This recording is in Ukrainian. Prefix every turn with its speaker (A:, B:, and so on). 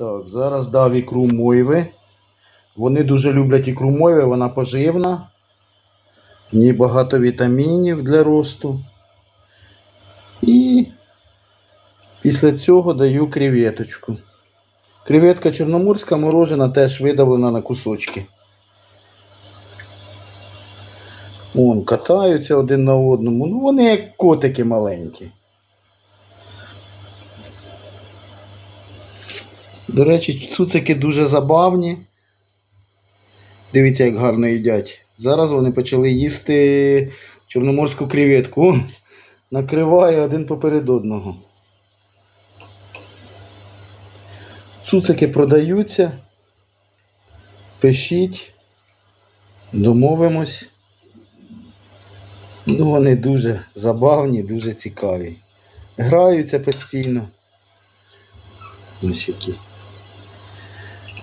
A: Так, зараз дав ікру мойви. Вони дуже люблять ікру мойви, вона поживна. В ній багато вітамінів для росту. І після цього даю креветочку. Креветка чорноморська морожена теж видавлена на кусочки. Вон, катаються один на одному. Ну, вони як котики маленькі. До речі, цуцики дуже забавні. Дивіться, як гарно їдять. Зараз вони почали їсти чорноморську креветку. Накриває один поперед одного. Цуцики продаються. Пишіть. Домовимось. Ну, вони дуже забавні, дуже цікаві. Граються постійно. Ось які.